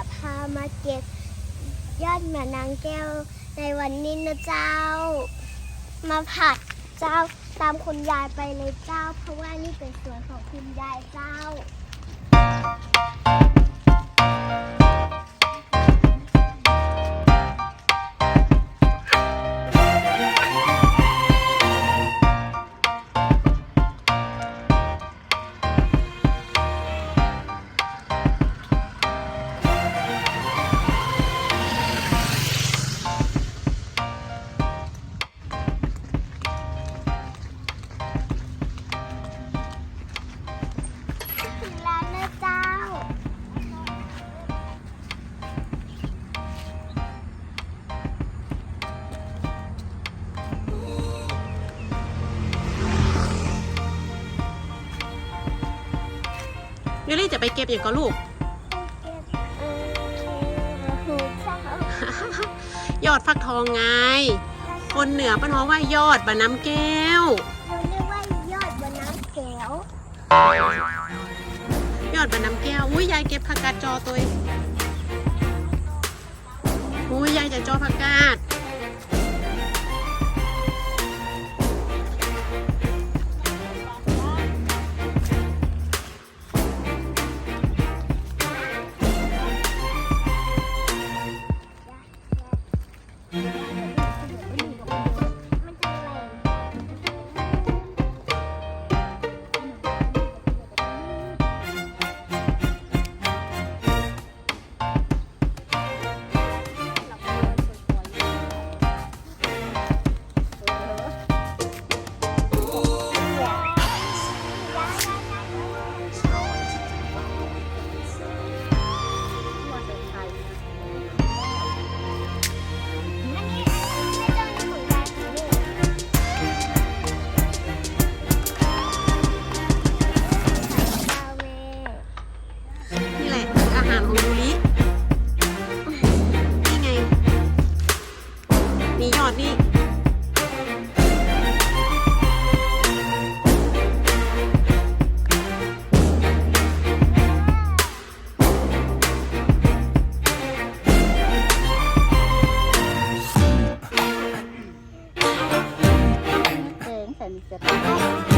จะพามาเก็บยอดมะนางแก้วในวันนี้นะเจ้า มาผัดเจ้าตามคุณยายไปเลยเจ้า เพราะว่านี่เป็นสวนของคุณยายเจ้า ยูรี่จะไปเก็บอย่างก็ลูกเก็บเออหูเจ้ายอดฟักทองไง คนเหนือป้าน้องว่ายอดบะน้ำแก้วเราเรียกว่ายอดบนน้ำแก้ว ยอดบะน้ำแก้ว อุ้ยยายเก็บผักกาดจอตัวเองอุ้ยยายจะจอผักกาด เ Hasta.